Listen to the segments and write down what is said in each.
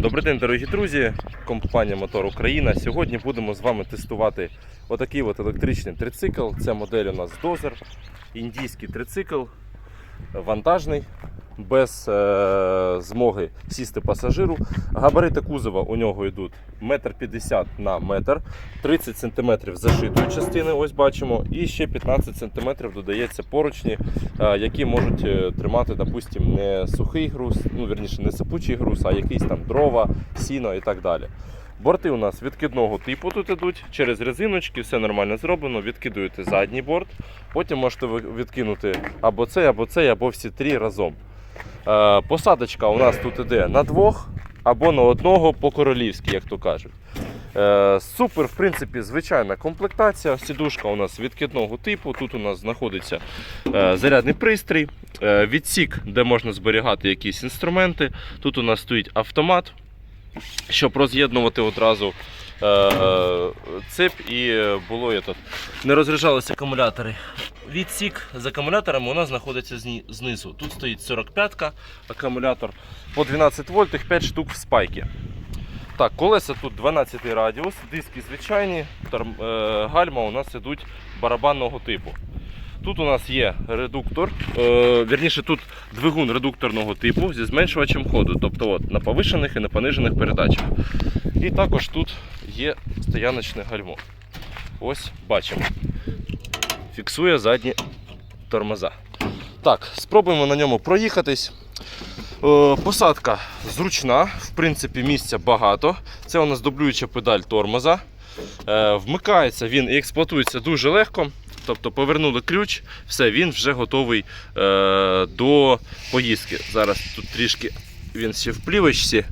Добрий день, дорогі друзі! Компанія Мотор Україна. Сьогодні будемо з вами тестувати отакий от електричний трицикл. Це модель у нас дозер, індійський трицикл, вантажний, без е, змоги сісти пасажиру. Габарити кузова у нього йдуть 1,50 м на метр, 30 см зашитої частини, ось бачимо, і ще 15 см додається поручні, е, які можуть е, тримати, допустим, не сухий груз, ну вірніше, не сипучий груз, а якийсь там дрова, сіно і так далі. Борти у нас відкидного типу тут ідуть через резиночки, все нормально зроблено. Відкидуєте задній борт, потім можете відкинути або цей, або цей, або всі три разом. Е, посадочка у нас тут іде на двох або на одного по-королівськи, як то кажуть. Е, супер, в принципі, звичайна комплектація. Сідушка у нас відкидного типу. Тут у нас знаходиться е, зарядний пристрій, відсік, де можна зберігати якісь інструменти. Тут у нас стоїть автомат, щоб роз'єднувати одразу е, е, цеп і е, було є тут. Не розряджалися акумулятори. Відсік з акумуляторами у нас знаходиться знизу. Тут стоїть 45-ка акумулятор по 12 вольт, їх 5 штук в спайки. Так, колеса тут 12 радіус, диски звичайні, гальма у нас ідуть барабанного типу. Тут у нас є редуктор, е, вірніше тут двигун редукторного типу зі зменшувачем ходу, тобто от, на повишених і на понижених передачах. І також тут є стояночне гальмо. Ось бачимо. Фіксує задні тормоза. Так, спробуємо на ньому проїхатись. Е, Посадка зручна, в принципі, місця багато. Це у нас дублююча педаль тормоза. Е, Вмикається він і експлуатується дуже легко. Тобто повернули ключ, все, він вже готовий е, до поїздки. Зараз тут трішки він ще в плівочці.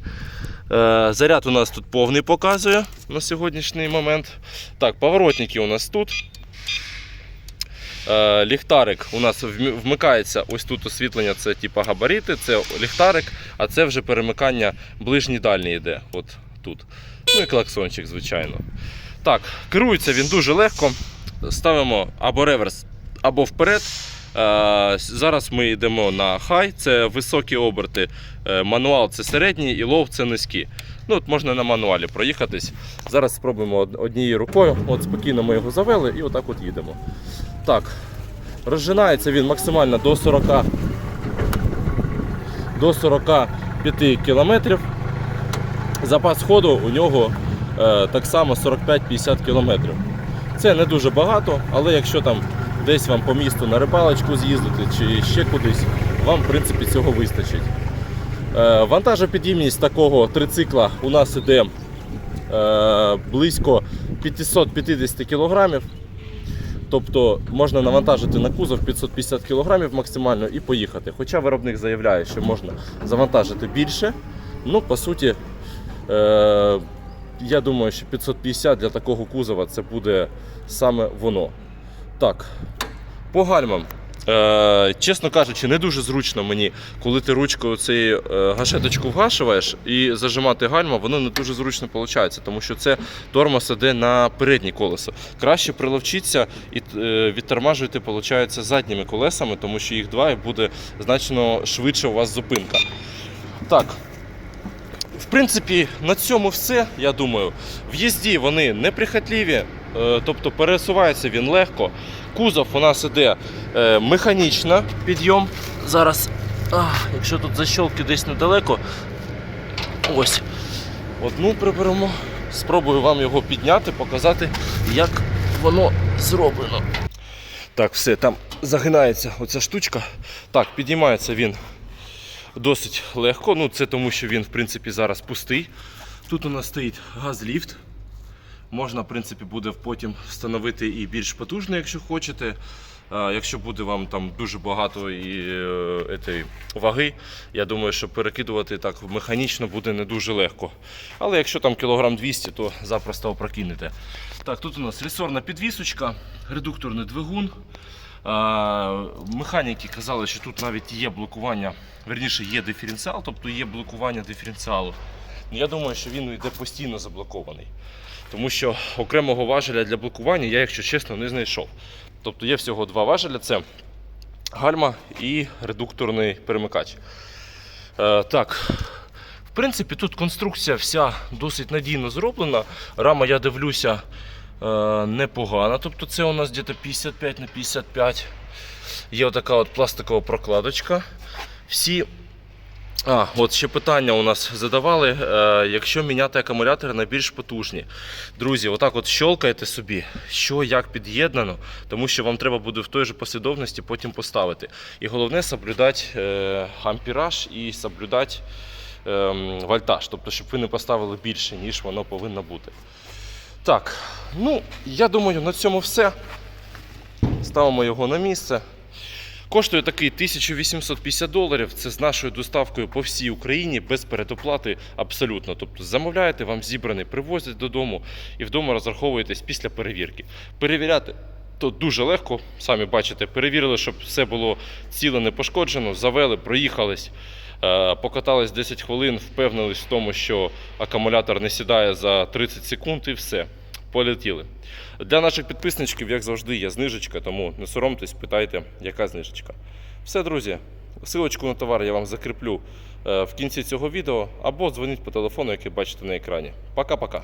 Е, заряд у нас тут повний показує на сьогоднішній момент. Так, поворотники у нас тут. Е, ліхтарик у нас вмикається ось тут освітлення, це типа габарити, це ліхтарик, а це вже перемикання ближній дальній йде. От тут. Ну і клаксончик, звичайно. Так, керується він дуже легко. Ставимо або реверс, або вперед. Е, Зараз ми йдемо на хай, це високі оберти. Е, Мануал це середній і лоу це низькі. Ну, от можна на мануалі проїхатись. Зараз спробуємо однією рукою. От спокійно ми його завели і отак от їдемо. Так, розжинається він максимально до 40 до 45 кілометрів. Запас ходу у нього е, так само 45-50 кілометрів. Це не дуже багато, але якщо там десь вам по місту на рибалочку з'їздити чи ще кудись, вам в принципі цього вистачить. Е, вантажопідіймність такого трицикла у нас іде е, близько 550 кілограмів. Тобто можна навантажити на кузов 550 кг максимально і поїхати. Хоча виробник заявляє, що можна завантажити більше. Ну, по суті, е- я думаю, що 550 для такого кузова це буде саме воно. Так, по гальмам. Е, чесно кажучи, не дуже зручно мені, коли ти ручкою цей гашеточку вгашуєш і зажимати гальма, воно не дуже зручно виходить, тому що це тормоз іде на переднє колесо. Краще приловчитися і е, відтормажуйте, виходить, задніми колесами, тому що їх два і буде значно швидше у вас зупинка. Так. Принципі, на цьому все, я думаю. В їзді вони неприхотливі, е, тобто пересувається він легко. Кузов у нас іде е, механічно підйом. Зараз, якщо тут защолки десь недалеко, ось одну приберемо. Спробую вам його підняти, показати, як воно зроблено. Так, все, там загинається оця штучка. Так, підіймається він досить легко. Ну, це тому, що він, в принципі, зараз пустий. Тут у нас стоїть газліфт. Можна, в принципі, буде потім встановити і більш потужний, якщо хочете. Якщо буде вам там дуже багато і, е, етої ваги, я думаю, що перекидувати так механічно буде не дуже легко. Але якщо там кілограм 200, то запросто опрокинете. Так, тут у нас ресорна підвісочка, редукторний двигун. А, Механіки казали, що тут навіть є блокування, верніше є диференціал, тобто є блокування диференціалу. Ну, Я думаю, що він йде постійно заблокований. Тому що окремого важеля для блокування я, якщо чесно, не знайшов. Тобто є всього два важеля: це гальма і редукторний перемикач. Е, так, В принципі, тут конструкція вся досить надійно зроблена. Рама, я дивлюся, е, непогана. Тобто це у нас десь 55 на 55. Є отака от пластикова прокладочка. Всі. А, от ще питання у нас задавали. Е, якщо міняти акумулятори на більш потужні. Друзі, отак от щолкайте собі, що як під'єднано, тому що вам треба буде в той же послідовності потім поставити. І головне соблюдати е, ампіраж і соблюдати ем, вольтаж, тобто, щоб ви не поставили більше, ніж воно повинно бути. Так, ну, я думаю, на цьому все. Ставимо його на місце. Коштує такий 1850 доларів. Це з нашою доставкою по всій Україні без передоплати абсолютно. Тобто замовляєте, вам зібраний, привозять додому і вдома розраховуєтесь після перевірки. Перевіряти то дуже легко, самі бачите, перевірили, щоб все було ціле не пошкоджено, завели, проїхались. е, Покатались 10 хвилин, впевнились в тому, що акумулятор не сідає за 30 секунд і все. Полетіли. Для наших підписничків, як завжди, є знижечка, тому не соромтесь, питайте, яка знижечка. Все, друзі, силочку на товар я вам закріплю е, в кінці цього відео або дзвоніть по телефону, який бачите на екрані. Пока-пока.